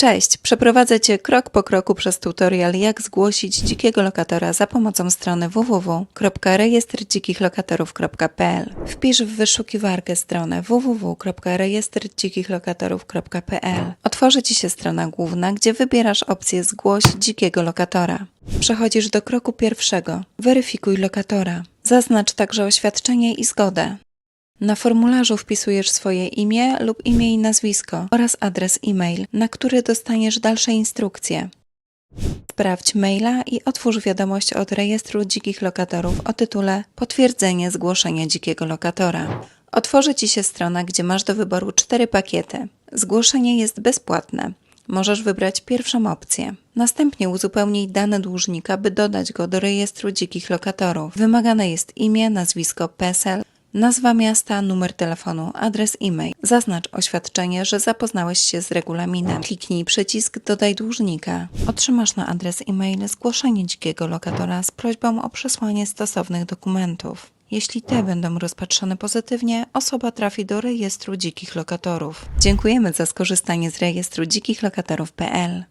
Cześć, przeprowadzę Cię krok po kroku przez tutorial, jak zgłosić dzikiego lokatora za pomocą strony www.rejestrdzikichlokatorów.pl. Wpisz w wyszukiwarkę stronę www.rejestrdzikichlokatorów.pl. Otworzy Ci się strona główna, gdzie wybierasz opcję Zgłoś dzikiego lokatora. Przechodzisz do kroku pierwszego. Weryfikuj lokatora. Zaznacz także oświadczenie i zgodę. Na formularzu wpisujesz swoje imię lub imię i nazwisko oraz adres e-mail, na który dostaniesz dalsze instrukcje. Sprawdź maila i otwórz wiadomość od rejestru dzikich lokatorów o tytule Potwierdzenie zgłoszenia dzikiego lokatora. Otworzy Ci się strona, gdzie masz do wyboru cztery pakiety. Zgłoszenie jest bezpłatne. Możesz wybrać pierwszą opcję. Następnie uzupełnij dane dłużnika, by dodać go do rejestru dzikich lokatorów. Wymagane jest imię, nazwisko, PESEL, nazwa miasta, numer telefonu, adres e-mail. Zaznacz oświadczenie, że zapoznałeś się z regulaminem. Kliknij przycisk Dodaj dłużnika. Otrzymasz na adres e-mail zgłoszenie dzikiego lokatora z prośbą o przesłanie stosownych dokumentów. Jeśli te będą rozpatrzone pozytywnie, osoba trafi do rejestru dzikich lokatorów. Dziękujemy za skorzystanie z rejestru dzikich lokatorów.pl.